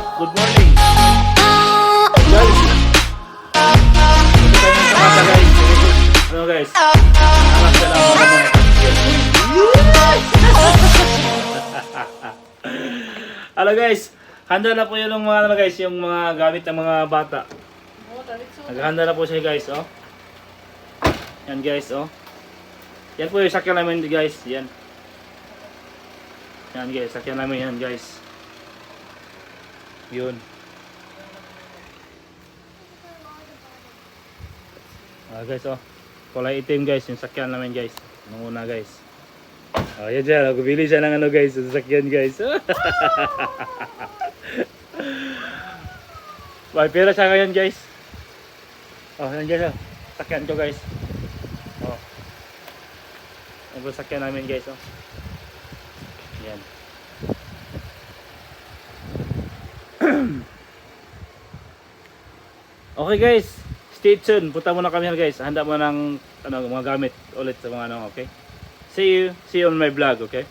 up? Good morning. Guys. Guys. Ano guys? Hello guys. Handa na po yun yung mga ano guys, yung mga gamit ng mga bata. Naghahanda na po siya guys, oh. Yan guys, oh. Yan po yung sakyan namin guys, yan. Yan guys, sakyan namin yan guys. Yun. Ah guys, oh. Kulay itim guys, yung sakyan namin guys. Nung una guys. Oh, yan dyan. Bili siya ng ano guys, yung sakyan guys. May pera siya ngayon guys. Oh, yan guys. Oh. Sakyan ko guys. Oh. Po sakyan namin guys. Oh. Yan. Okay guys. Stay tuned. Punta muna kami guys. Handa mo ng ano, mga gamit ulit sa mga ano, okay? See you. See you on my vlog, okay?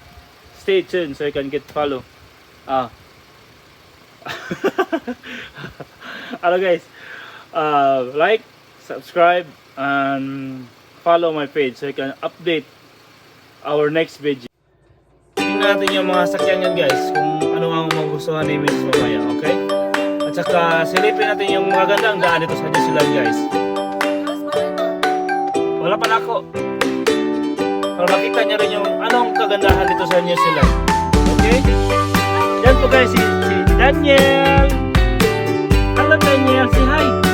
Stay tuned so you can get follow. Ah. Hello guys. Uh, like, subscribe, and follow my page so you can update our next video. Tingnan natin yung mga sakyan yan guys, kung ang magustuhan ni Mrs. Mamaya, okay? At saka silipin natin yung mga gandang daan dito sa New Zealand guys. Wala pa na ako. Para makita niyo rin yung anong kagandahan dito sa New Zealand. Okay? Yan po guys, si, si Daniel. Hello Daniel, hi. Hi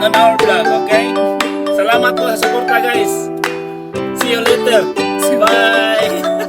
Tuned on our vlog, okay? Salamat po sa suporta guys. See you later. Bye.